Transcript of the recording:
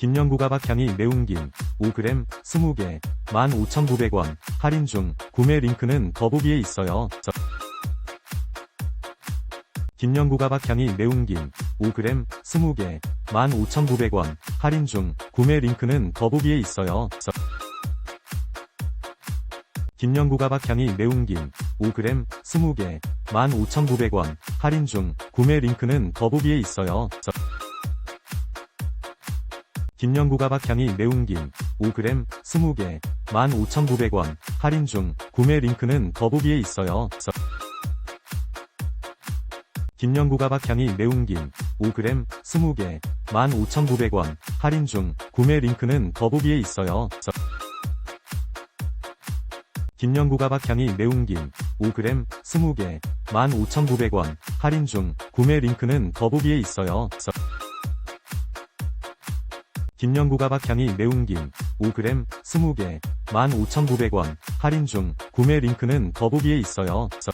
김영구가 박향이 매운 김 5g 20개 15,900원 할인 중 구매 링크는 더보기에 있어요. 저- 김영구가 박향이 매운 김 5g 20개 15,900원 할인 중 구매 링크는 더보기에 있어요. 저- 김영구가 박향이 매운 김 5g 20개 15,900원 할인 중 구매 링크는 더보기에 있어요. 저- 김영구가 박향이 매운 김 5g 20개 15,900원 할인 중 구매 링크는 더보기에 있어요. 저- 김영구가 박향이 매운 김 5g 20개 15,900원 할인 중 구매 링크는 더보기에 있어요. 저- 김영구가 박향이 매운 김 5g 20개 15,900원 할인 중 구매 링크는 더보기에 있어요. 저- 김영구가 박향이 매운 김 5g 20개 15,900원 할인 중 구매 링크는 더보기에 있어요. 저-